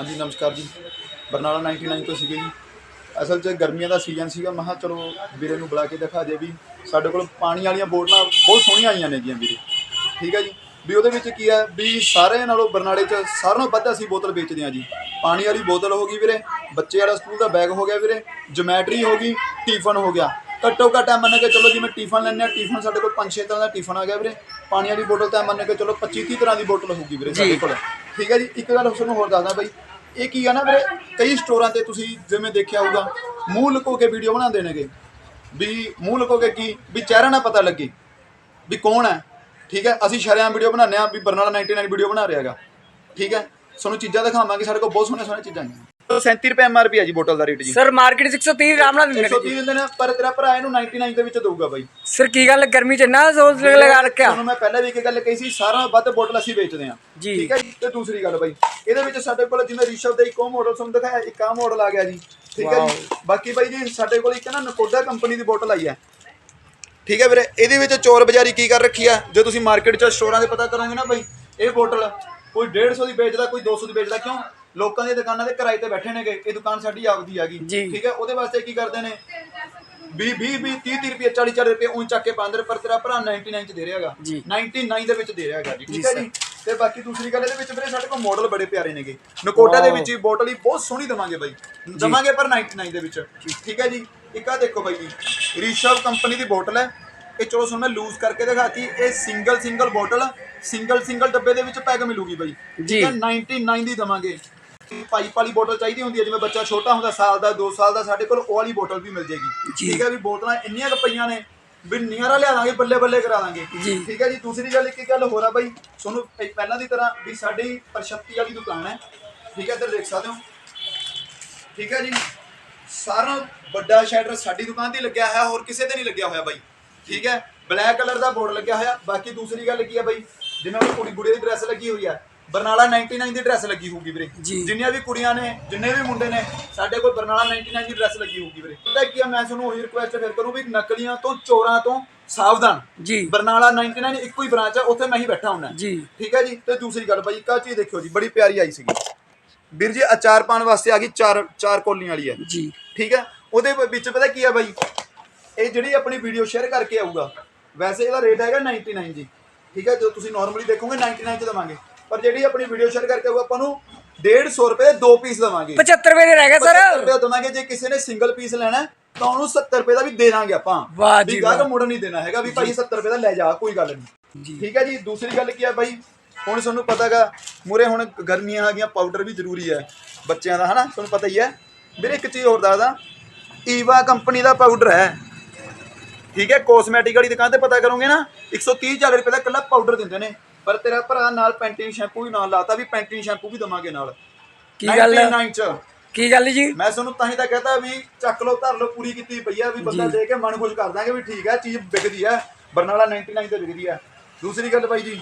ਹਾਂਜੀ ਨਮਸਕਾਰ ਜੀ। ਬਰਨਾਲਾ 99 ਤੋਂ ਸੀਗੇ ਜੀ। ਅਸਲ 'ਚ ਗਰਮੀਆਂ ਦਾ ਸੀਜ਼ਨ ਸੀਗਾ। ਮੈਂ ਕਿਹਾ ਚਲੋ ਵੀਰੇ ਨੂੰ ਬੁਲਾ ਕੇ ਦਿਖਾ ਦੇ ਵੀ ਸਾਡੇ ਕੋਲ ਪਾਣੀ ਵਾਲੀਆਂ ਬੋਤਲਾਂ ਬਹੁਤ ਸੋਹਣੀਆਂ ਆਈਆਂ ਨੇਗੀਆਂ ਵੀਰੇ। ਠੀਕ ਹੈ ਜੀ। ਵੀ ਉਹਦੇ ਵਿੱਚ ਕੀ ਹੈ? ਵੀ ਸਾਰਿਆਂ ਨਾਲੋਂ ਬਰਨਾਲੇ 'ਚ ਸਾਰਿਆਂ ਨਾਲੋਂ ਵੱਧ ਅਸੀਂ ਬੋਤਲ ਵੇਚਦੇ ਹਾਂ ਜੀ। ਪਾਣੀ ਵਾਲੀ ਬੋਤਲ ਹੋ ਗਈ ਵੀਰੇ। ਬੱਚੇ ਵਾਲਾ ਸਕੂਲ ਦਾ ਬੈਗ ਹੋ ਗਿਆ ਵੀਰੇ। ਜਮੈਟਰੀ ਹੋ ਗਈ ਟਿਫਨ ਹੋ ਗਿਆ। ਘੱਟੋ ਘੱਟ ਮੰਨ ਕੇ ਚਲੋ ਜਿਵੇਂ ਟਿਫਨ ਲੈਂਦੇ ਆ ਟਿਫਨ ਸਾਡੇ ਕੋਲ 5-6 ਤਰ੍ਹਾਂ ਦਾ ਟਿਫਨ ਆ ਗਿਆ ਵੀਰੇ। ਪਾਣੀ ਵਾਲੀ ਬੋਤਲ ਤਾਂ ਮੰਨ ਕੇ ਚਲੋ 25-30 ਤਰ੍ਹਾਂ ਦੀ ਬੋਤਲ ਹੋਊਗੀ ਵੀਰੇ ਸਾਡੇ ਕੋਲ। ਠੀਕ ਹੈ ਜੀ। ਇੱਕ ਗੱਲ ਤੁਹਾਨੂੰ ਹੋਰ ਦੱਸਦਾ ਬਾਈ ਇਹ ਕੀ ਆ ਨਾ ਵੀਰੇ? ਕਈ ਸਟੋਰਾਂ ਤੇ ਤੁਸੀਂ ਜਿਵੇਂ ਦੇਖਿਆ ਹੋਊਗਾ, ਮੂੰਹ ਲੁਕੋ ਕੇ ਵੀਡੀਓ ਬਣਾਉਂਦੇ ਨੇਗੇ। ਵੀ ਮੂੰਹ ਲੁਕੋ ਕੇ ਕੀ? ਵੀ ਚਿਹਰਾ ਨਾ ਪਤਾ ਲੱਗੇ ਵੀ ਕੌਣ ਹੈ। ਠੀਕ ਹੈ? ਅਸੀਂ ਸ਼ਰਿਆਂ ਵੀਡੀਓ ਬਣਾਉਂਦੇ ਆ ਵੀ ਬਰਨਾਲਾ 99 ਵੀਡੀਓ ਬਣਾ ਰਿਹਾ ਹੈਗਾ। ਠੀਕ ਹੈ? ਤੁਹਾਨੂੰ ਚੀਜ਼ਾਂ ਦਿਖਾਵਾਂਗੇ, ਸਾਡੇ ਕੋਲ ਬਹੁਤ ਸੋਹਣੀਆਂ ਸੋਹਣੀਆਂ ਚੀਜ਼ਾਂ ਆਈਆਂ 37 ਰੁਪਏ ਐਮਆਰਪੀ ਹੈ ਜੀ ਬੋਤਲ ਦਾ ਰੇਟ ਜੀ। ਸਰ ਮਾਰਕੀਟ 630 ਆਰਾਮ ਨਾਲ ਦਿੰਦੇ ਨੇ 130 ਦਿੰਦੇ ਨੇ ਪਰ ਤੇਰਾ ਭਰਾ ਇਹਨੂੰ 99 ਦੇ ਵਿੱਚ ਦਊਗਾ ਬਾਈ। ਸਰ ਕੀ ਗੱਲ ਗਰਮੀ ਚ ਇੰਨਾ ਸੋਚ ਲਗਾ ਰੱਖਿਆ? ਤੁਹਾਨੂੰ ਮੈਂ ਪਹਿਲਾਂ ਵੀ ਇੱਕ ਗੱਲ ਕਹੀ ਸੀ ਸਾਰਾ ਵੱਧ ਬੋਟਲ ਅਸੀਂ ਵੇਚਦੇ ਹਾਂ। ਜੀ। ਠੀਕ ਹੈ ਤੇ ਦੂਸਰੀ ਗੱਲ ਬਾਈ ਇਹਦੇ ਵਿੱਚ ਸਾਡੇ ਕੋਲ ਜਿਵੇਂ ਰਿਸ਼ਵ ਦਾ ਇੱਕ ਉਹ ਮਾਡਲ ਤੁਹਾਨੂੰ ਦਿਖਾਇਆ ਇੱਕ ਆ ਮਾਡਲ ਆ ਗਿਆ ਜੀ। ਠੀਕ ਹੈ ਜੀ? ਬਾਕੀ ਬਾਈ ਜੀ ਸਾਡੇ ਕੋਲ ਇੱਕ ਨਾ ਨਕੋਡਾ ਕੰਪਨੀ ਦੀ ਬੋਟਲ ਆਈ ਹੈ। ਠੀਕ ਹੈ ਵੀਰੇ ਇਹਦੇ ਵਿੱਚ ਚੋਰ ਬਾਜ਼ਾਰੀ ਕੀ ਕਰ ਰੱਖੀ ਆ? ਜੇ ਤੁਸੀਂ ਮਾਰਕੀਟ 'ਚ ਸਟੋਰਾਂ ਦੇ ਪਤਾ ਕਰੋਗੇ ਨਾ ਬਾਈ ਇਹ ਬੋਟਲ ਕੋਈ 150 ਦੀ ਵੇਚਦਾ ਕੋਈ 200 ਦੀ ਵੇਚਦਾ ਕਿਉਂ? ਲੋਕਾਂ ਦੀਆਂ ਦੁਕਾਨਾਂ ਤੇ ਕਿਰਾਏ ਤੇ ਬੈਠੇ ਨੇਗੇ ਇਹ ਦੁਕਾਨ ਸਾਡੀ ਆਪਦੀ ਹੈਗੀ ਜੀ। ਠੀਕ ਹੈ? ਉਹਦੇ ਵਾਸਤੇ ਕੀ ਕਰਦੇ ਨੇ? 20 20 20 30 30 ਰੁਪਏ 40 40 ਰੁਪਏ ਉਂ ਚੱਕ ਕੇ ਪਾਉਂਦੇ ਨੇ, ਪਰ ਤੇਰਾ ਭਰਾ 99 ਚ ਦੇ ਰਿਹਾ ਹੈਗਾ। ਜੀ। 99 ਦੇ ਵਿੱਚ ਦੇ ਰਿਹਾ ਹੈਗਾ ਜੀ ਠੀਕ ਹੈ ਜੀ? ਤੇ ਬਾਕੀ ਦੂਸਰੀ ਗੱਲ ਇਹਦੇ ਵਿੱਚ ਵੀਰੇ ਸਾਡੇ ਕੋਲ ਮਾਡਲ ਬੜੇ ਪਿਆਰੇ ਨੇਗੇ। ਨਕੋਟਾ ਦੇ ਵਿੱਚ ਹੀ ਬੋਟਲ ਹੀ ਬਹੁਤ ਸੋਹਣੀ ਦਵਾਂਗੇ ਬਾਈ। ਦਵਾਂਗੇ ਪਰ 99 ਦੇ ਵਿੱਚ। ਠੀਕ ਹੈ ਜੀ? ਇੱਕ ਆ ਦੇਖੋ ਬਾਈ ਜੀ ਰਿਸ਼ਵ ਕੰਪਨੀ ਦੀ ਬੋਟਲ ਹੈ। ਇਹ ਚਲੋ ਤੁਹਾਨੂੰ ਮੈਂ ਲੂਜ਼ ਕਰਕੇ ਦਿਖਾਤੀ ਇਹ single single bottle single single ਡੱਬੇ ਦੇ ਵਿੱਚ ਪੈਕ ਮਿਲੂਗੀ ਬਾਈ। ਜੀ। ਠੀਕ ਹੈ? 99 ਦੀ ਦਵਾਂਗੇ। ਪਾਈਪ ਵਾਲੀ ਬੋਟਲ ਚਾਹੀਦੀ ਹੁੰਦੀ ਹੈ ਜਿਵੇਂ ਬੱਚਾ ਛੋਟਾ ਹੁੰਦਾ ਸਾਲ ਦਾ 2 ਸਾਲ ਦਾ ਸਾਡੇ ਕੋਲ ਉਹ ਵਾਲੀ ਬੋਟਲ ਵੀ ਮਿਲ ਜੇਗੀ। ਠੀਕ ਹੈ ਵੀ ਬੋਤਲਾਂ ਇੰਨੀਆਂ ਕੁ ਪਈਆਂ ਨੇ ਵੀ ਨਿਆਰਾ ਲਿਆ ਦਾਂਗੇ ਬੱਲੇ ਬੱਲੇ ਕਰਾ ਦਾਂਗੇ। ਠੀਕ ਹੈ ਜੀ ਦੂਸਰੀ ਗੱਲ ਇੱਕ ਗੱਲ ਹੋਰ ਆ ਬਾਈ ਤੁਹਾਨੂੰ ਪਹਿ- ਪਹਿਲਾਂ ਦੀ ਤਰ੍ਹਾਂ ਵੀ ਸਾਡੀ ਪ੍ਰਸ਼ਕਤੀ ਵਾਲੀ ਦੁਕਾਨ ਹੈ। ਠੀਕ ਹੈ ਇੱਧਰ ਦੇਖ ਸਕਦੇ ਹੋ। ਠੀਕ ਹੈ ਜੀ ਸਾਰਾ ਵੱਡਾ ਸ਼ੈਟਰ ਸਾਡੀ ਦੁਕਾਨ ਤੇ ਲੱਗਿਆ ਹੋਇਆ ਹੋਰ ਕਿਸੇ ਤੇ ਨਹੀਂ ਲੱਗਿਆ ਹੋਇਆ ਬਾਈ। ਠੀਕ ਹੈ ਬਲੈਕ ਕਲਰ ਦਾ ਬੋਰਡ ਲੱਗਿਆ ਹੋਇਆ। ਬਾਕੀ ਦੂਸਰੀ ਗੱਲ ਕੀ ਹੈ ਬਾਈ ਜਿਵੇਂ ਉਹ ਕੁੜੀ ਗੁੜੀ ਦੀ ਡਰੈਸ ਲੱਗੀ ਹੋਈ ਹੈ ਬਰਨਾਲਾ 99 ਦੀ ਡਰੈਸ ਲੱਗੀ ਹੋਊਗੀ ਵੀਰੇ। ਜੀ। ਜਿੰਨੀਆਂ ਵੀ ਕੁੜੀਆਂ ਨੇ ਜਿੰਨੇ ਵੀ ਮੁੰਡੇ ਨੇ ਸਾਡੇ ਕੋਲ ਬਰਨਾਲਾ 99 ਦੀ ਡਰੈਸ ਲੱਗੀ ਹੋਊਗੀ ਵੀਰੇ। ਪਤਾ ਕੀ ਆ ਮੈਂ ਤੁਹਾਨੂੰ ਉਹੀ ਰਿਕੁਐਸਟ ਫਿਰ ਕਰੂੰ ਵੀ ਨਕਲੀਆਂ ਤੋਂ ਚੋਰਾਂ ਤੋਂ ਸਾਵਧਾਨ। ਜੀ। ਬਰਨਾਲਾ 99 ਇੱਕੋ ਹੀ ਬ੍ਰਾਂਚ ਹੈ ਉੱਥੇ ਮੈਂ ਹੀ ਬੈਠਾ ਹੁੰਨਾ। ਜੀ। ਠੀਕ ਹੈ ਜੀ? ਤੇ ਦੂਸਰੀ ਗੱਲ ਬਾਈ ਇੱਕ ਆਹ ਚੀਜ਼ ਦੇਖਿਓ ਜੀ ਬੜੀ ਪਿਆਰੀ ਆਈ ਸੀਗੀ। ਵੀਰ ਜੀ ਅਚਾਰ ਪਾਣ ਵਾਸਤੇ ਆ ਗਈ ਚਾਰ ਚਾਰ ਕੋਲੀਆਂ ਵਾਲੀ ਹੈ ਜੀ। ਠੀਕ ਹੈ ਉਹਦੇ ਵਿੱਚ ਪਤਾ ਕੀ ਆ ਬਾਈ? ਇਹ ਜਿਹੜੀ ਆਪਣੀ ਵੀਡੀਓ ਸ਼ੇਅਰ ਕਰਕੇ ਆਊਗਾ ਵੈਸੇ ਇਹਦਾ ਰੇਟ ਹੈਗਾ 99 ਜੀ। ਠੀਕ ਹੈ ਜੋ ਤੁਸੀਂ ਨਾਰਮਲੀ ਦੇਖੋਗੇ 99 ਚ ਦਵਾਂਗੇ। ਪਰ ਜਿਹੜੀ ਆਪਣੀ ਵੀਡੀਓ ਸ਼ੇਅਰ ਕਰਕੇ ਆਊਗਾ ਆਪਾਂ ਨੂੰ 150 ਰੁਪਏ ਦੇ ਦੋ ਪੀਸ ਦਵਾਂਗੇ। 75 ਰੁਪਏ ਦੇ ਰਹਿ ਗਏ 75 ਸਰ ਰੁਪਏ ਦਵਾਂਗੇ ਜੇ ਕਿਸੇ ਨੇ ਸਿੰਗਲ ਪੀਸ ਲੈਣਾ ਹੈ, ਤਾਂ ਉਹਨੂੰ 70 ਰੁਪਏ ਦਾ ਵੀ ਦੇ ਦਾਂਗੇ ਆਪਾਂ। ਵਾਹ ਜੀ ਵੀ ਗਾਹਕ। ਮੁੜ ਨਹੀਂ ਦੇਣਾ ਹੈਗਾ ਵੀ ਭਾਈ 70 ਰੁਪਏ ਦਾ ਲੈ ਜਾ ਕੋਈ ਗੱਲ ਨਹੀਂ। ਠੀਕ ਹੈ ਜੀ ਦੂਸਰੀ ਗੱਲ ਕੀ ਆ ਬਾਈ? ਹੁਣ ਤੁਹਾਨੂੰ ਪਤਾਗਾ ਮੂਰੇ ਹੁਣ ਗਰਮੀਆਂ ਆ ਗਈਆਂ ਪਾਊਡਰ ਵੀ ਜ਼ਰੂਰੀ ਹੈ ਬੱਚਿਆਂ ਦਾ ਹਨਾ? ਤੁਹਾਨੂੰ ਪਤਾ ਹੀ ਹੈ। ਵੀਰੇ ਇੱਕ ਚੀਜ਼ ਹੋਰ ਦੱਸਦਾ ਈਵਾ ਕੰਪਨੀ ਦਾ ਪਾਊਡਰ ਹੈ। ਠੀਕ ਹੈ ਕੋਸਮੈਟਿਕ ਵਾਲੀ ਦੁਕਾਨ ਤੇ ਪਤਾ ਕਰੋਗੇ ਨਾ 130 40 ਰੁਪਏ ਦਾ ਇਕੱਲਾ ਪਾਊਡਰ ਦਿੰਦੇ ਨੇ। ਪਰ ਤੇਰਾ ਭਰਾ ਨਾਲ ਪੈਂਟੀਨ ਸ਼ੈਂਪੂ ਵੀ ਨਾਲ ਲਾਤਾ ਵੀ ਪੈਂਟੀਨ ਸ਼ੈਂਪੂ ਵੀ ਦਵਾਂਗੇ ਨਾਲ। ਕੀ ਗੱਲ ਹੈ? 99 ਚ। ਕੀ ਗੱਲ ਜੀ? ਮੈਂ ਤੁਹਾਨੂੰ ਤਾਂ ਹੀ ਤਾਂ ਕਹਤਾ ਵੀ ਚੱਕ ਲਓ ਧਰ ਲਓ ਪੂਰੀ ਕੀਤੀ ਪਈ ਆ ਵੀ ਬੰਦਾ। ਦੇ ਕੇ ਮਨ ਖੁਸ਼ ਕਰ ਦਾਂਗੇ ਵੀ ਠੀਕ ਹੈ ਚੀਜ਼ ਵਿਕਦੀ ਹੈ ਬਰਨਾਲਾ 99 ਤੇ ਵਿਕਦੀ ਹੈ ਦੂਸਰੀ ਗੱਲ ਬਾਈ ਜੀ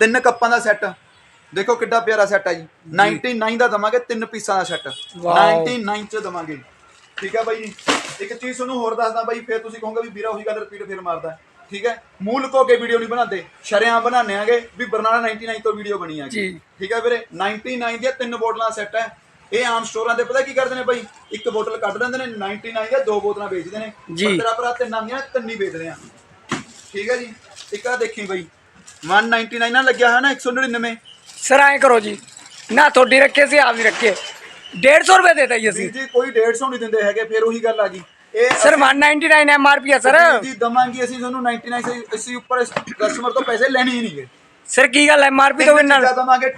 ਤਿੰਨ ਕੱਪਾਂ ਦਾ ਸੈੱਟ। ਦੇਖੋ ਕਿੱਡਾ ਪਿਆਰਾ ਸੈੱਟ ਹੈ ਜੀ। 99 ਦਾ ਦਵਾਂਗੇ ਤਿੰਨ ਪੀਸਾਂ ਦਾ ਸੈੱਟ। ਵਾਓ। 99 ਚ ਦਵਾਂਗੇ। ਠੀਕ ਹੈ ਬਾਈ ਜੀ। ਇੱਕ ਚੀਜ਼ ਤੁਹਾਨੂੰ ਹੋਰ ਦੱਸਦਾ ਬਾਈ ਫਿਰ ਤੁਸੀਂ ਕਹੋਗੇ ਵੀ ਵੀਰਾ ਉਹੀ ਗੱਲ ਰਿਪੀਟ ਫਿਰ ਮਾਰਦਾ। ਠੀਕ ਹੈ? ਮੂੰਹ ਲੁਕੋ ਕੇ ਵੀਡੀਓ ਨਹੀਂ ਬਣਾਉਂਦੇ। ਸ਼ਰਿਆਂ ਬਣਾਉਂਦੇ ਆਂਗੇ ਵੀ ਬਰਨਾਲਾ 99 ਤੋਂ ਵੀਡੀਓ ਬਣੀ ਹੈਗੀ। ਜੀ। ਠੀਕ ਹੈ ਵੀਰੇ? 99 ਦੀਆਂ ਤਿੰਨ ਬੋਤਲਾਂ ਸੈੱਟ ਹੈ। ਇਹ ਆਮ ਸਟੋਰਾਂ ਤੇ ਪਤਾ ਕੀ ਕਰਦੇ ਨੇ ਬਾਈ? ਇੱਕ ਬੋਤਲ ਕੱਢ ਲੈਂਦੇ ਨੇ 99 ਦੀਆਂ ਦੋ ਬੋਤਲਾਂ ਵੇਚਦੇ ਨੇ। ਜੀ। ਪਰ ਤੇਰਾ ਭਰਾ ਤਿੰਨਾਂ ਦੀਆਂ ਤਿੰਨੀ ਵੇਚਦੇ ਆ। ਠੀਕ ਹੈ ਜੀ? ਇੱਕ ਆ ਦੇਖੀ ਬਾਈ। 199 ਨਾਲ ਲੱਗਿਆ ਹੈ ਨਾ 199 ਸਰ ਐਂ ਕਰੋ ਜੀ। ਨਾ ਤੁਹਾਡੀ ਰੱਖੇ ਸੀ ਆਪ ਵੀ ਰੱਖੇ 150 ਰੁਪਏ ਦੇਤਾ ਜੀ ਅਸੀਂ। ਵੀਰ ਜੀ ਕੋਈ 150 ਨਹੀਂ ਦਿੰਦੇ ਹੈਗੇ ਫਿਰ ਉਹੀ ਗੱਲ ਆ ਗਈ। ਸਰ 199 ਐਮਆਰਪੀ ਹੈ ਸਰ। ਜੀ ਦਵਾਂਗੇ ਅਸੀਂ ਤੁਹਾਨੂੰ 99 ਸੇ ਅਸੀਂ ਉੱਪਰ ਕਸਟਮਰ ਤੋਂ ਪੈਸੇ ਲੈਣੇ ਹੀ ਨਹੀਂਗੇ ਸਰ ਕੀ ਗੱਲ ਐਮਆਰਪੀ ਤੋਂ ਵੀ ਨਾਲ ਦਵਾਂਗੇ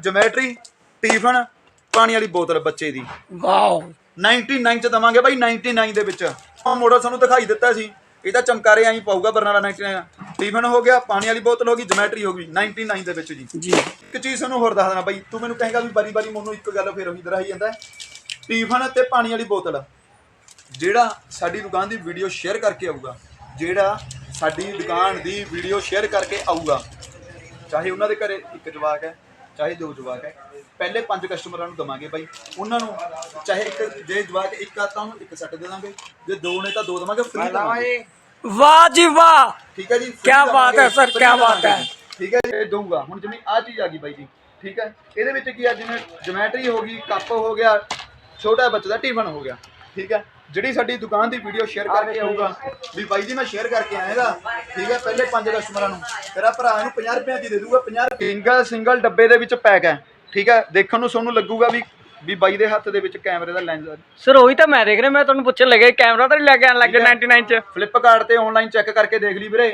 ਜਮੈਟਰੀ ਟਿਫਨ ਪਾਣੀ ਵਾਲੀ ਬੋਤਲ ਬੱਚੇ ਦੀ। ਵਾਓ। 99 ਚ ਦਵਾਂਗੇ ਬਾਈ 99 ਦੇ ਵਿੱਚ। ਆ ਮੋਡਲ ਤੁਹਾਨੂੰ ਦਿਖਾਈ ਦਿੱਤਾ ਸੀ। ਇਹ ਤਾਂ ਚਮਕਾਰੇ ਆਈ ਪਾਊਗਾ ਬਰਨਾਲਾ 99 ਟਿਫਨ ਹੋ ਗਿਆ ਪਾਣੀ ਵਾਲੀ ਬੋਤਲ ਹੋ ਗਈ ਜਮੈਟਰੀ ਹੋ ਗਈ 99 ਦੇ ਵਿੱਚ ਜੀ। ਜੀ। ਇੱਕ ਚੀਜ਼ ਤੁਹਾਨੂੰ ਹੋਰ ਦੱਸ ਦੇਣਾ ਬਾਈ ਤੂੰ ਮੈਨੂੰ ਕਹੇਗਾ ਵੀ ਬਾਰੀ ਬਾਰੀ ਮੈਨੂੰ ਇੱਕ ਗੱਲ ਫੇਰ ਉਹੀ ਦਰਾਈ ਜਾਂਦਾ। ਟਿਫਨ ਤੇ ਪਾਣੀ ਵਾਲੀ ਬੋਤਲ। ਜਿਹੜਾ ਸਾਡੀ ਦੁਕਾਨ ਦੀ ਵੀਡੀਓ ਸ਼ੇਅਰ ਕਰਕੇ ਆਊਗਾ ਜਿਹੜਾ ਸਾਡੀ ਦੁਕਾਨ ਦੀ ਵੀਡੀਓ ਸ਼ੇਅਰ ਕਰਕੇ ਆਊਗਾ। ਚਾਹੇ ਉਹਨਾਂ ਦੇ ਘਰੇ ਇੱਕ ਜਵਾਕ ਹੈ ਚਾਹੇ ਦੋ ਜਵਾਕ ਹੈ ਪਹਿਲੇ ਪੰਜ ਕਸਟਮਰਾਂ ਨੂੰ ਦਵਾਂਗੇ ਬਾਈ। ਉਹਨਾਂ ਨੂੰ ਚਾਹੇ ਇੱਕ ਜੇ ਜਵਾਕ ਇੱਕ ਆ ਤਾਂ ਉਹਨੂੰ ਇੱਕ ਸੈੱਟ ਦੇ ਦਾਂਗੇ। ਜੇ ਦੋ ਨੇ ਤਾਂ ਦੋ ਦਵਾਂਗੇ ਫ੍ਰੀ ਦਵਾਂਗੇ। ਵਾਹ। ਜੀ ਵਾਹ। ਠੀਕ ਹੈ ਜੀ ਕਿਆ ਬਾਤ ਹੈ free ਕਿਆ ਬਾਤ ਹੈ। ਠੀਕ ਹੈ ਜੀ ਇਹ ਦਊਗਾ। ਹੁਣ ਜਿਵੇਂ ਆ ਚੀਜ਼ ਆ ਗਈ ਬਾਈ ਜੀ ਠੀਕ ਹੈ। ਇਹਦੇ ਵਿੱਚ ਕੀ ਆ ਜਿਵੇਂ ਜਮੈਟਰੀ ਹੋ ਗਈ ਕੱਪ ਹੋ ਗਿਆ ਛੋਟਾ ਬੱਚੇ ਦਾ ਟਿਫਨ ਹੋ ਗਿਆ ਠੀਕ ਹੈ। ਜਿਹੜੀ ਸਾਡੀ ਦੁਕਾਨ ਦੀ ਵੀਡੀਓ ਸ਼ੇਅਰ ਕਰਕੇ ਆਊਗਾ ਵੀ ਬਾਈ ਜੀ ਮੈਂ ਸ਼ੇਅਰ ਕਰਕੇ ਆਏਗਾ ਠੀਕ ਹੈ ਪਹਿਲੇ ਪੰਜ ਕਸਟਮਰਾਂ ਨੂੰ। ਤੇਰਾ ਭਰਾ ਇਹਨੂੰ 50 ਰੁਪਏ ਦੀ ਦੇ ਦੂਗਾ 50 ਰੁਪਏ ਸਿੰਗਲ ਸਿੰਗਲ ਡੱਬੇ ਦੇ ਵਿੱਚ ਪੈਕ ਹੈ। ਠੀਕ ਹੈ ਦੇਖਣ ਨੂੰ ਤੁਹਾਨੂੰ ਲੱਗੂਗਾ ਵੀ ਵੀ ਬਾਈ ਦੇ ਹੱਥ ਦੇ ਵਿੱਚ ਕੈਮਰੇ ਦਾ ਲੈਂਸ ਹੈ ਸਰ ਉਹੀ ਤਾਂ ਮੈਂ ਦੇਖ ਰਿਹਾ ਮੈਂ ਤੁਹਾਨੂੰ ਪੁੱਛਣ ਲੱਗਿਆ ਕੈਮਰਾ ਤਾਂ ਨਹੀਂ ਲੈ ਕੇ ਆਣ ਲੱਗੇ 99 ਚ। ਫਲਿੱਪਕਾਰਟ ਤੇ ਆਨਲਾਈਨ ਚੈੱਕ ਕਰਕੇ ਦੇਖ ਲਈ ਵੀਰੇ।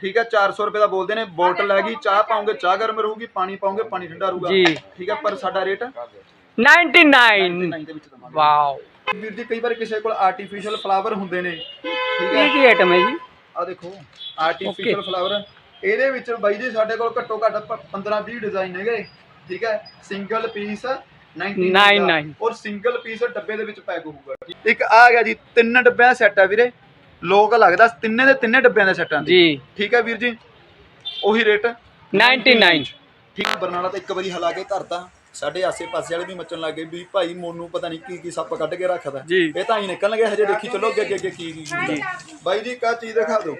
ਠੀਕ ਹੈ 400 ਰੁਪਏ ਦਾ ਬੋਲਦੇ ਨੇ ਬੋਟਲ ਹੈਗੀ ਚਾਹ ਪਾਉਂਗੇ ਚਾਹ ਗਰਮ ਰਹੂਗੀ ਪਾਣੀ ਪਾਉਂਗੇ ਪਾਣੀ ਠੰਡਾ ਰਹੂਗਾ। ਠੀਕ ਹੈ ਪਰ ਸਾਡਾ ਰੇਟ 99 99 ਦੇ ਵਿੱਚ ਦਵਾਂਗੇ। ਵਾਓ ਵੀਰ ਜੀ ਕਈ ਵਾਰ ਕਿਸੇ ਕੋਲ ਆਰਟੀਫੀਸ਼ੀਅਲ ਫਲਾਵਰ ਹੁੰਦੇ ਨੇ। ਠੀਕ ਹੈ? ਇਹ ਕੀ ਆਈਟਮ ਹੈ ਜੀ? ਆ ਦੇਖੋ ਆਰਟੀਫੀਸ਼ੀਅਲ ਫਲਾਵਰ ਇਹਦੇ ਵਿੱਚ ਬਾਈ ਜੀ ਸਾਡੇ ਕੋਲ ਘੱਟੋ ਘੱਟ 15 20 ਡਿਜ਼ਾਈਨ ਹੈਗੇ। ਠੀਕ ਹੈ? ਸਿੰਗਲ ਪੀਸ 99 ਦਾ। 99 ਔਰ ਸਿੰਗਲ ਪੀਸ ਡੱਬੇ ਦੇ ਵਿੱਚ ਪੈਕ ਹੋਊਗਾ। ਇੱਕ ਆ ਗਿਆ ਜੀ ਤਿੰਨ ਡੱਬਿਆਂ ਦਾ ਸੈੱਟ ਆ ਵੀਰੇ। ਲੋਕ ਲੱਗਦਾ ਤਿੰਨੇ ਦੇ ਤਿੰਨੇ ਡੱਬਿਆਂ ਦਾ ਸੈੱਟ ਆ ਜੀ। ਠੀਕ ਹੈ ਵੀਰ ਜੀ? ਉਹੀ ਰੇਟ 99 ਠੀਕ ਬਰਨਾਲਾ ਤਾਂ ਇੱਕ ਵਾਰੀ ਹਿਲਾ ਕੇ ਧਰਤਾ। ਸਾਡੇ ਆਸੇ-ਪਾਸੇ ਵਾਲੇ ਵੀ ਮੱਚਣ ਲੱਗੇ ਵੀ ਭਾਈ ਮੋਨੂੰ ਪਤਾ ਨਹੀਂ ਕੀ ਕੀ ਸੱਪ ਕੱਢ ਕੇ ਰੱਖਦਾ। ਜੀ। ਇਹ ਤਾਂ ਹੀ ਨਿਕਲਣਗੇ ਹਜੇ ਦੇਖੀ ਚੱਲੋ ਅੱਗੇ ਅੱਗੇ ਅੱਗੇ ਕੀ ਕੀ ਬਾਈ ਜੀ ਕਾ ਚੀਜ਼ ਦਿਖਾ ਦਿਓ।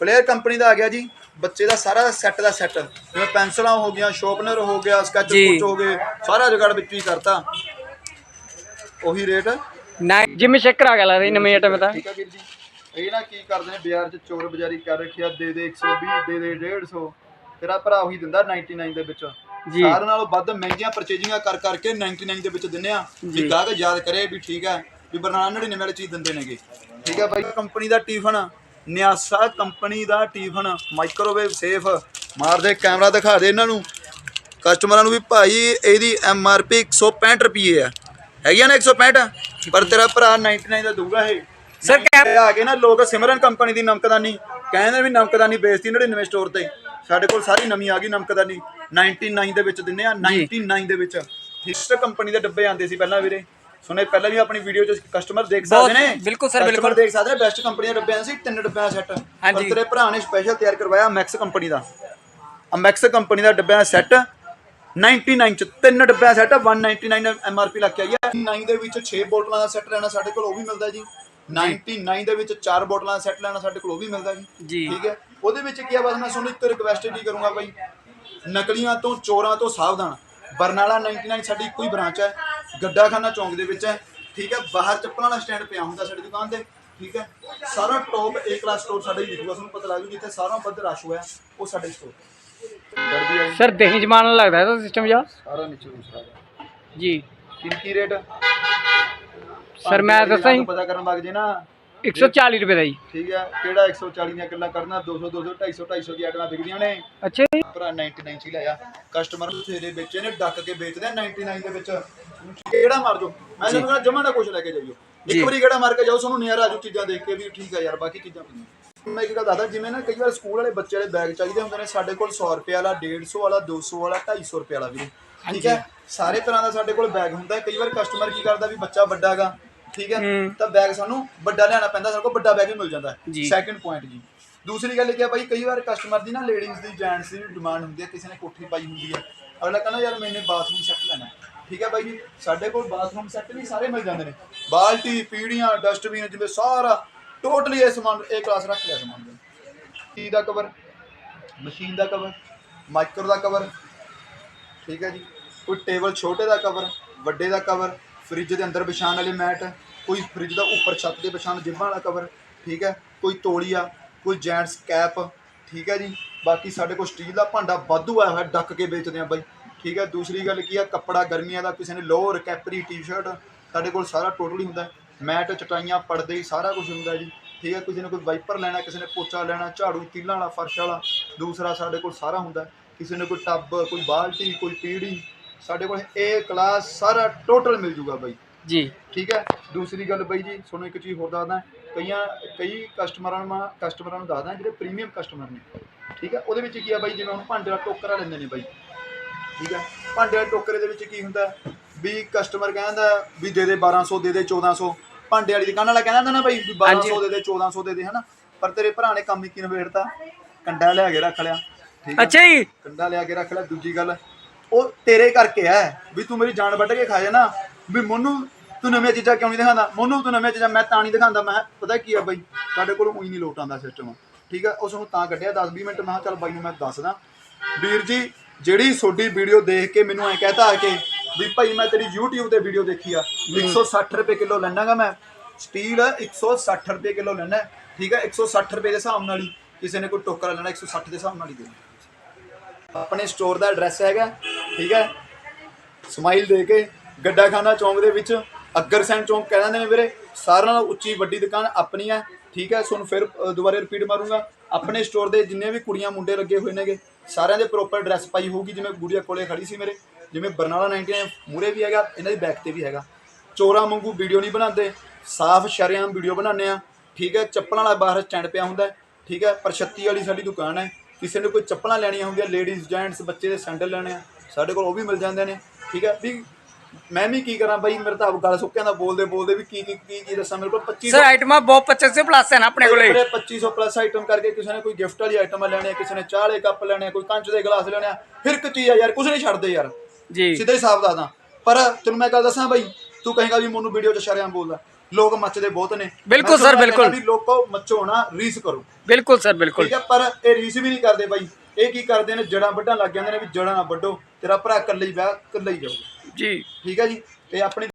ਫਲੇਅਰ ਕੰਪਨੀ ਦਾ ਆ ਗਿਆ ਜੀ ਬੱਚੇ ਦਾ ਸਾਰਾ ਸੈੱਟ ਦਾ ਸੈੱਟ ਜਿਵੇਂ ਪੈਨਸਲਾਂ ਹੋ ਗਈਆਂ ਸ਼ਾਰਪਨਰ ਹੋ ਗਿਆ ਸਕੈਚ ਜੀ। ਕੁੱਚ ਹੋ ਗਏ ਸਾਰਾ ਜੁਗਾੜ ਵਿੱਚ ਹੀ ਕਰਤਾ। ਉਹੀ ਰੇਟ ਨਾਈ ਜਿਮ ਸ਼ੇਕਰ ਆ ਗਿਆ ਲੱਗਦਾ ਜੀ ਨਵੇਂ ਆਈਟਮ ਤਾਂ। ਠੀਕ ਹੈ ਵੀਰ ਜੀ। ਇਹ ਨਾ ਕੀ ਕਰਦੇ ਨੇ ਬਾਜ਼ਾਰ 'ਚ ਚੋਰ ਬਜ਼ਾਰੀ ਕਰ ਰੱਖਿਆ ਦੇ ਦੇ 120 ਦੇ ਦੇ 150 ਤੇਰਾ ਭਰਾ ਉਹੀ ਦਿੰਦਾ 99 ਦੇ ਵਿੱਚ। ਜੀ। ਸਾਰਿਆਂ ਨਾਲੋਂ ਵੱਧ ਮਹਿੰਗੀਆਂ ਪਰਚੇਜਿੰਗਾਂ ਕਰ ਕਰਕੇ 99 ਦੇ ਵਿੱਚ ਦਿੰਨੇ ਆ। ਜੀ। ਵੀ ਗਾਹਕ ਯਾਦ ਕਰੇ ਵੀ ਠੀਕ ਹੈ ਵੀ ਬਰਨਾਲਾ 99 ਵਾਲੀ ਚੀਜ਼ ਦਿੰਦੇ ਨੇਗੇ। ਠੀਕ ਹੈ ਬਾਈ ਕੰਪਨੀ ਦਾ ਟਿਫਨ ਨਿਆਸਾ ਕੰਪਨੀ ਦਾ ਟਿਫਨ ਮਾਈਕ੍ਰੋਵੇਵ ਸੇਫ ਮਾਰਦੇ ਕੈਮਰਾ ਦਿਖਾ ਦੇ ਇਹਨਾਂ ਨੂੰ। ਕਸਟਮਰਾਂ ਨੂੰ ਵੀ ਭਾਈ ਇਹਦੀ ਐਮ ਆਰ ਪੀ 165 ਰੁਪਏ ਆ। ਹੈਗੀਆਂ ਨਾ 165 ਪਰ ਤੇਰਾ ਭਰਾ 99 ਦਾ ਦਊਗਾ ਇਹ। Sir, ਕੈਮ- ਇਹ ਆ ਕੇ ਨਾ ਲੋਕ ਸਿਮਰਨ ਕੰਪਨੀ ਦੀ ਨਮਕਦਾਨੀ। ਕਹਿੰਦੇ ਵੀ ਨਮਕਦਾਨੀ ਵੇਚਦੀ 99 ਸਟੋਰ ਤੇ। ਸਾਡੇ ਕੋਲ ਸਾਰੀ ਨਵੀਂ ਆ ਗਈ ਨਮਕਦਾਨੀ 99 ਦੇ ਵਿੱਚ ਦਿੰਨੇ ਆ 99 ਦੇ ਵਿੱਚ। ਹਿਸਟ ਕੰਪਨੀ ਦੇ ਡੱਬੇ ਆਉਂਦੇ ਸੀ ਪਹਿਲਾਂ ਵੀਰੇ। ਸੁਣੇ ਪਹਿਲਾਂ ਵੀ ਆਪਣੀ ਵੀਡੀਓ 'ਚ ਕਸਟਮਰ ਦੇਖ ਸਕਦੇ ਨੇ? ਬਿਲਕੁਲ Customer ਬਿਲਕੁਲ। ਦੇਖ ਸਕਦੇ ਨੇ? ਬੈਸਟ ਕੰਪਨੀ ਦੇ ਡੱਬੇ ਆਉਂਦੇ ਸੀ ਤਿੰਨ ਡੱਬਿਆਂ ਸੈੱਟ ਪਰ ਹਾਂਜੀ। ਤੇਰੇ ਭਰਾ ਨੇ ਸਪੈਸ਼ਲ ਤਿਆਰ ਕਰਵਾਇਆ ਮੈਕਸ ਕੰਪਨੀ ਦਾ। ਮੈਕਸ ਕੰਪਨੀ ਦਾ ਡੱਬਿਆਂ ਦਾ ਸੈੱਟ 99 ਚ ਤਿੰਨ ਡੱਬਿਆਂ ਸੈੱਟ 199 ਐਮਆਰਪੀ ਲੱਗ ਕੇ ਆਈ ਹੈ। 9 ਦੇ ਵਿੱਚ 6 ਬੋਤਲਾਂ ਦਾ ਸੈੱਟ ਲੈਣਾ ਸਾਡੇ ਕੋਲ ਉਹ ਵੀ ਮਿਲਦਾ ਜੀ। 99 ਦੇ ਵਿੱਚ 4 ਬੋਤਲਾਂ ਦਾ ਸੈੱਟ ਲੈਣਾ ਸਾਡੇ ਕੋਲ ਉਹ ਵੀ ਮਿਲਦਾ ਜੀ। ਠੀਕ ਹੈ। ਉਹਦੇ ਵਿੱਚ ਕੀ ਆ ਬਸ ਮੈਂ ਤੁਹਾਨੂੰ ਇੱਕ ਰਿਕਵੈਸਟ ਹੀ ਕਰੂੰਗਾ ਬਾਈ। ਨਕਲੀਆਂ ਤੋਂ ਚੋਰਾਂ ਤੋਂ ਸਾਵਧਾਨ। ਬਰਨਾਲਾ 99 ਸਾਡੀ ਇੱਕੋ ਹੀ ਬ੍ਰਾਂਚ ਹੈ। ਗੱਡਾਖਾਨਾ ਚੌਂਕ ਦੇ ਵਿੱਚ ਹੈ। ਠੀਕ ਹੈ। ਬਾਹਰ ਚੱਪਲਾਂ ਵਾਲਾ ਸਟੈਂਡ ਪਿਆ ਹੁੰਦਾ ਸਾਡੀ ਦੁਕਾਨ ਤੇ। ਠੀਕ ਹੈ। ਸਾਰਾ ਟੌਪ ਏ ਕਲਾਸ ਸਟੋਰ ਸਾਡਾ ਹੀ ਦਿਖੂਗਾ। ਤੁਹਾਨੂੰ ਪਤਾ ਲੱਗ ਜੂ ਜਿੱਥੇ ਸਾਰਾ ਵੱਧ ਰਸ਼ ਹੋਇਆ ਉਹ ਸਾਡੇ ਸਟੋਰ ਸਰ ਦਹੀਂ ਜਮਾਨ ਲੱਗਦਾ ਇਹਦਾ ਸਿਸਟਮ ਜਾ ਸਾਰਾ ਨੀਚੇ ਦੂਸਰਾ ਜੀ। ਕੀ ਕੀ ਰੇਟ ਸਰ ਮੈਂ ਦੱਸਾਂ ਜੀ। ਪਤਾ ਕਰਨ ਲੱਗ ਜੇ ਨਾ। 140 ਰੁਪਏ ਦਾ ਜੀ। ਠੀਕ ਹੈ ਕਿਹੜਾ 140 ਦੀਆਂ ਗੱਲਾਂ ਕਰਨਾ? 200 200 250 250 ਦੀ ਆਈਟਮਾਂ ਵਿਕਦੀਆਂ ਨੇ। ਅੱਛਾ ਜੀ। ਭਰਾ 99 ਚ ਹੀ ਲਿਆ ਕਸਟਮਰ ਤੇਰੇ ਵੇਚੇ ਨੇ ਡੱਕ ਕੇ ਵੇਚਦੇ ਆ 99 ਦੇ ਵਿੱਚ। ਕਿਹੜਾ ਮਾਰ ਜੋ ਮੈਂ ਤੁਹਾਨੂੰ ਕਹਿੰਦਾ ਜਮਾ ਨਾ ਕੁਛ ਲੈ ਕੇ ਜਾਈਓ। ਇੱਕ ਵਾਰੀ ਕਿਹੜਾ ਮਾਰ ਕੇ ਜਾਓ ਤੁਹਾਨੂੰ ਨਿਆਰਾ ਆਜੂ ਚੀਜ਼ਾਂ ਦੇਖ ਕੇ ਵੀ ਠੀਕ ਆ ਯਾਰ ਬਾਕੀ ਚੀਜ਼ਾਂ ਮੈਂ ਗੱਲ ਦੱਸਦਾ ਜਿਵੇਂ ਨਾ ਕਈ ਵਾਰ ਸਕੂਲ ਵਾਲੇ ਬੱਚੇ ਵਾਲੇ ਬੈਗ ਚਾਹੀਦੇ ਹੁੰਦੇ ਨੇ ਸਾਡੇ ਕੋਲ 100 ਰੁਪਏ ਵਾਲਾ 150 ਵਾਲਾ 200 ਵਾਲਾ 250 ਰੁਪਏ ਵਾਲਾ ਵੀਰੇ ਠੀਕ ਹੈ ਸਾਰੇ ਤਰ੍ਹਾਂ ਦਾ ਸਾਡੇ ਕੋਲ ਬੈਗ ਹੁੰਦਾ। ਕਈ ਵਾਰ ਕਸਟਮਰ ਕੀ ਕਰਦਾ ਵੀ ਬੱਚਾ ਵੱਡਾ ਹੈਗਾ ਠੀਕ ਹੈ? ਹੂੰ। ਤਾਂ ਬੈਗ ਸਾਨੂੰ ਵੱਡਾ ਲਿਆਣਾ ਪੈਂਦਾ ਸਾਡੇ ਕੋਲ ਵੱਡਾ ਬੈਗ ਵੀ ਮਿਲ ਜਾਂਦਾ ਹੈ। ਸੈਕਿੰਡ ਪੁਆਇੰਟ ਜੀ। ਦੂਸਰੀ ਗੱਲ ਕੀ ਆ ਬਾਈ ਕਈ ਵਾਰ ਕਸਟਮਰ ਦੀ ਨਾ ਲੇਡੀਜ਼ ਦੀ ਜੈਂਟਸ ਦੀ ਡਿਮਾਂਡ ਹੁੰਦੀ ਹੈ ਕਿਸੇ ਨੇ ਕੋਠੀ ਪਾਈ ਹੁੰਦੀ ਹੈ। ਅਗਲਾ ਕਹਿੰਦਾ ਯਾਰ ਮੈਨੇ ਬਾਥਰੂਮ ਸੈੱਟ ਲੈਣਾ ਹੈ। ਠੀਕ ਹੈ ਬਾਈ ਜੀ? ਸਾਡੇ ਕੋਲ ਬਾਥਰੂਮ ਸੈੱਟ ਵੀ ਸਾਰੇ ਮਿਲ ਜਾਂਦੇ ਨੇ। ਬਾਲਟੀ ਪੀੜੀਆਂ ਡਸਟਬਿਨ ਜਿਵੇਂ ਸਾਰਾ ਟੋਟਲੀ ਇਹ ਸਮਾਨ ਇਹ ਕਲਾਸ ਰੱਖ ਲਿਆ ਸਮਾਨ ਦੇ ਟੀ ਦਾ ਕਵਰ ਮਸ਼ੀਨ ਦਾ ਕਵਰ ਮਾਈਕਰੋ ਦਾ ਕਵਰ ਠੀਕ ਹੈ ਜੀ? ਕੋਈ ਟੇਬਲ ਛੋਟੇ ਦਾ ਕਵਰ ਵੱਡੇ ਦਾ ਕਵਰ ਫ੍ਰਿਜ ਦੇ ਅੰਦਰ ਵਿਛਾਉਣ ਵਾਲੇ ਮੈਟ ਕੋਈ ਫ੍ਰਿਜ ਦਾ ਉੱਪਰ ਛੱਤ ਦੇ ਪਛਾਣ ਜਿੰਮਾਂ ਵਾਲਾ ਕਵਰ ਠੀਕ ਹੈ? ਕੋਈ ਤੋਲੀਆ ਕੋਈ ਜੈਂਟਸ ਕੈਪ ਠੀਕ ਹੈ ਜੀ? ਬਾਕੀ ਸਾਡੇ ਕੋਲ ਸਟੀਲ ਦਾ ਭਾਂਡਾ ਵਾਧੂ ਆਇਆ ਹੋਇਆ ਡੱਕ ਕੇ ਵੇਚਦੇ ਆ ਬਾਈ। ਠੀਕ ਹੈ? ਦੂਸਰੀ ਗੱਲ ਕੀ ਆ? ਕੱਪੜਾ ਗਰਮੀਆਂ ਦਾ ਕਿਸੇ ਨੇ ਲੋਅਰ ਕੈਪਰੀ ਟੀ-ਸ਼ਰਟ ਸਾਡੇ ਕੋਲ ਸਾਰਾ ਟੋਟਲੀ ਹੁੰਦਾ ਮੈਟ, ਚਟਾਈਆਂ, ਪਰਦੇ ਹੀ ਸਾਰਾ ਕੁਝ ਹੁੰਦਾ ਜੀ। ਠੀਕ ਹੈ? ਕਿਸੇ ਨੇ ਕੋਈ ਵਾਈਪਰ ਲੈਣਾ, ਕਿਸੇ ਨੇ ਪੋਚਾ ਲੈਣਾ, ਝਾੜੂ, ਤੀਲਾਂ ਵਾਲਾ, ਫਰਸ਼ ਵਾਲਾ, ਦੂਸਰਾ ਸਾਡੇ ਕੋਲ ਸਾਰਾ ਹੁੰਦਾ ਕਿਸੇ ਨੇ ਕੋਈ ਟੱਬ, ਕੋਈ ਬਾਲਟੀ, ਕੋਈ ਪੀੜੀ, ਸਾਡੇ ਕੋਲ ਇਹ ਕਲਾਸ ਸਾਰਾ ਟੋਟਲ ਮਿਲ ਜੂਗਾ ਬਾਈ। ਜੀ। ਠੀਕ ਹੈ। ਦੂਸਰੀ ਗੱਲ ਬਾਈ ਜੀ ਤੁਹਾਨੂੰ ਇੱਕ ਚੀਜ਼ ਹੋਰ ਦੱਸਦਾ ਕਈਆਂ ਕਈ ਕਸਟਮਰਾਂ ਨੂੰ ਕਸਟਮਰਾਂ ਨੂੰ ਦੱਸਦਾ ਜਿਹੜੇ ਪ੍ਰੀਮੀਅਮ ਕਸਟਮਰ ਨੇ। ਠੀਕ ਹੈ। ਉਹਦੇ ਵਿੱਚ ਕੀ ਆ ਬਾਈ ਜਿਵੇਂ ਹੁਣ ਭਾਂਡੇ ਦਾ ਟੋਕਰਾ ਲੈਂਦੇ ਨੇ ਬਾਈ। ਠੀਕ ਹੈ। ਭਾਂਡੇ ਵਾਲੇ ਟੋਕਰੇ ਦੇ ਵਿੱਚ ਕੀ ਹੁੰਦਾ? ਵੀ ਕਸਟਮਰ ਕਹਿੰਦਾ ਵੀ ਦੇ ਦੇ 1200 ਦੇ ਦੇ 1400 ਭਾਂਡੇ ਵਾਲੀ ਦੁਕਾਨ ਵਾਲਾ ਕਹਿੰਦਾ ਹੁੰਦਾ ਨਾ ਬਾਈ ਵੀ 1200 ਦੇ ਦੇ 1400 ਦੇ ਦੇ ਹਨਾ? ਪਰ ਤੇਰੇ ਭਰਾ ਨੇ ਕੰਮ ਹੀ ਕੀ ਨਿਬੇੜਤਾ ਕੰਡਾ ਲਿਆ ਕੇ ਰੱਖ ਲਿਆ। ਠੀਕ ਹੈ। ਅੱਛਾ ਜੀ। ਕੰਡਾ ਲਿਆ ਕੇ ਰੱਖ ਲਿਆ। ਦੂਜੀ ਗੱਲ ਉਹ ਤੇਰੇ ਕਰਕੇ ਹੈ ਵੀ ਤੂੰ ਮੇਰੀ ਜਾਨ ਵੱਢ ਕੇ ਖਾ ਜਾਣਾ। ਵੀ ਮੈਨੂੰ ਤੂੰ ਨਵੀਆਂ ਚੀਜ਼ਾਂ ਕਿਉਂ ਨਹੀਂ ਦਿਖਾਉਂਦਾ? ਮੈਨੂੰ ਤੂੰ ਨਵੀਆਂ ਚੀਜ਼ਾਂ ਮੈਂ ਤਾਂ ਨਹੀਂ ਦਿਖਾਉਂਦਾ। ਮੈਂ ਪਤਾ ਕੀ ਆ ਬਾਈ? ਸਾਡੇ ਕੋਲ ਉਹੀ ਨਹੀਂ ਲੋਟ ਆਉਂਦਾ ਸਿਸਟਮ ਠੀਕ ਹੈ ਉਸ ਨੂੰ ਤਾਂ ਕੱਢਿਆ 10 20 ਮਿੰਟ। ਮੈਂ ਚੱਲ ਬਾਈ ਨੂੰ ਮੈਂ ਦੱਸਦਾ। ਵੀਰ ਜੀ ਜਿਹੜੀ ਤੁਹਾਡੀ ਵੀਡੀਓ ਦੇਖ ਕੇ ਮੈਨੂੰ ਐ ਕਹਤਾ ਆ ਕੇ ਵੀ ਭਾਈ ਮੈਂ ਤੇਰੀ YouTube ਤੇ ਵੀਡੀਓ ਦੇਖੀ ਆ। 160 ਰੁਪਏ ਕਿਲੋ ਲੈਣਾਗਾ ਮੈਂ। ਸਟੀਲ 160 ਰੁਪਏ ਕਿਲੋ ਲੈਣਾ ਠੀਕ ਹੈ 160 ਰੁਪਏ ਦੇ ਹਿਸਾਬ ਨਾਲ ਹੀ ਕਿਸੇ ਨੇ ਕੋਈ ਟੋਕਰਾ ਲੈਣਾ 160 ਦੇ ਹਿਸਾਬ ਨਾਲ ਹੀ ਦੇਣਾ ਆਪਣੇ ਸਟੋਰ ਦਾ ਐਡਰੈਸ ਹੈਗਾ। ਠੀਕ ਹੈ ਸਮਾਈਲ ਦੇ ਕੇ ਗੱਡਾ ਖਾਨਾ ਚੌਂਕ ਦੇ ਵਿੱਚ। ਅਗਰਸੈਨ ਚੌਂਕ ਕਹਿ ਦਿੰਦੇ ਨੇ ਵੀਰੇ, ਸਾਰਿਆਂ ਨਾਲੋਂ ਉੱਚੀ ਵੱਡੀ ਦੁਕਾਨ ਆਪਣੀ ਹੈ, ਠੀਕ ਹੈ, ਤੁਹਾਨੂੰ ਫਿਰ ਦੁਬਾਰੇ ਰਿਪੀਟ ਮਾਰੂੰਗਾ। ਆਪਣੇ ਸਟੋਰ ਦੇ ਜਿੰਨੇ ਵੀ ਕੁੜੀਆਂ ਮੁੰਡੇ ਲੱਗੇ ਹੋਏ ਨੇਗੇ, ਸਾਰਿਆਂ ਦੇ ਪ੍ਰੋਪਰ ਡਰੈਸ ਪਾਈ ਹੋਊਗੀ, ਜਿਵੇਂ ਗੁੜੀਆ ਕੋਲੇ ਖੜੀ ਸੀ ਮੇਰੇ, ਜਿਵੇਂ ਬਰਨਾਲਾ 99 ਮੂਰੇ ਵੀ ਹੈਗਾ, ਇਹਨਾਂ ਦੀ ਬੈਕ ਤੇ ਵੀ ਹੈਗਾ। ਚੋਰਾਂ ਵਾਂਗੂ ਵੀਡੀਓ ਨਹੀਂ ਬਣਾਉਂਦੇ, ਸਾਫ਼ ਸ਼ਰਿਆਮ ਵੀਡੀਓ ਬਣਾਉਂਦੇ ਆ, ਠੀਕ ਹੈ, ਚੱਪਲਾਂ ਵਾਲਾ ਬਾਹਰ ਸਟੈਂਡ ਪਿਆ ਹੁੰਦਾ, ਠੀਕ ਹੈ ਪਰਛੱਤੀ ਵਾਲੀ ਸਾਡੀ ਦੁਕਾਨ ਹੈ। ਕਿਸੇ ਨੇ ਕੋਈ ਚੱਪਲਾਂ ਲੈਣੀਆਂ ਹੁੰਦੀਆਂ ਲੇਡੀਜ਼ ਜੈਂਟਸ ਬੱਚੇ ਦੇ ਸੈਂਡਲ ਲੈਣੇ ਆ, ਸਾਡੇ ਕੋਲ ਉਹ ਵੀ ਮਿਲ ਜਾਂਦੇ ਨੇ, ਠੀਕ ਹੈ, ਵੀ ਮੈਂ ਵੀ ਕੀ ਕਰਾਂ ਬਾਈ ਮੇਰੇ ਤਾਂ ਆਪ ਗਲ ਸੁੱਕਿਆਂ ਦਾ ਬੋਲਦੇ ਬੋਲਦੇ ਵੀ ਕੀ ਕੀ ਕੀ ਕੀ ਦੱਸਾਂ ਮੇਰੇ ਕੋਲ 25 ਸਰ ਆਈਟਮਾਂ ਬਹੁਤ 25 ਪਲੱਸ ਹੈ ਨਾ ਆਪਣੇ ਕੋਲੇ। ਮੇਰੇ 2500 ਪਲੱਸ ਆਈਟਮ ਕਰਕੇ ਕਿਸੇ ਨੇ ਕੋਈ ਗਿਫਟ ਵਾਲੀ ਆਈਟਮ ਲੈਣੀ ਹੈ ਕਿਸੇ ਨੇ ਚਾਹ ਵਾਲੇ ਕੱਪ ਲੈਣੇ ਕੋਈ ਕੰਚ ਦੇ ਗਲਾਸ ਲੈਣੇ ਫਿਰ ਇੱਕ ਚੀਜ਼ ਆ ਯਾਰ ਕੁਝ ਨਹੀਂ ਛੱਡਦੇ ਯਾਰ। ਜੀ। ਸਿੱਧਾ ਹੀ ਹਿਸਾਬ ਦੱਸਦਾ। ਪਰ ਤੈਨੂੰ ਮੈਂ ਗੱਲ ਦੱਸਾਂ ਬਾਈ ਤੂੰ ਕਹੇਗਾ ਵੀ ਮੈਨੂੰ ਵੀਡੀਓ 'ਚ ਸ਼ਰਿਆਮ ਬੋਲਦਾ। ਲੋਕ ਮੱਚਦੇ ਬਹੁਤ ਨੇ। ਬਿਲਕੁਲ ਸਰ, ਬਿਲਕੁਲ। ਵੀ ਲੋਕੋ ਮੱਚੋ ਨਾ ਰੀਸ ਕਰੋ। ਬਿਲਕੁਲ ਸਰ ਬਿਲਕੁਲ ਠੀਕ ਹੈ ਪਰ ਇਹ ਰੀਸ ਵੀ ਨਹੀਂ ਕਰਦੇ ਬਾਈ। ਇਹ ਕੀ ਕਰਦੇ ਨੇ? ਜੜਾਂ ਵੱਢਣ ਲੱਗ ਜਾਂਦੇ ਨੇ ਵੀ ਜੜਾਂ ਨਾ ਵੱਢੋ ਤੇਰਾ ਭਰਾ ਇਕੱਲੇ ਹੀ ਵਿਆਹ ਇਕੱਲੇ ਹੀ ਜਾਊਗਾ। ਜੀ। ਠੀਕ ਹੈ ਜੀ? ਇਹ ਆਪਣੀ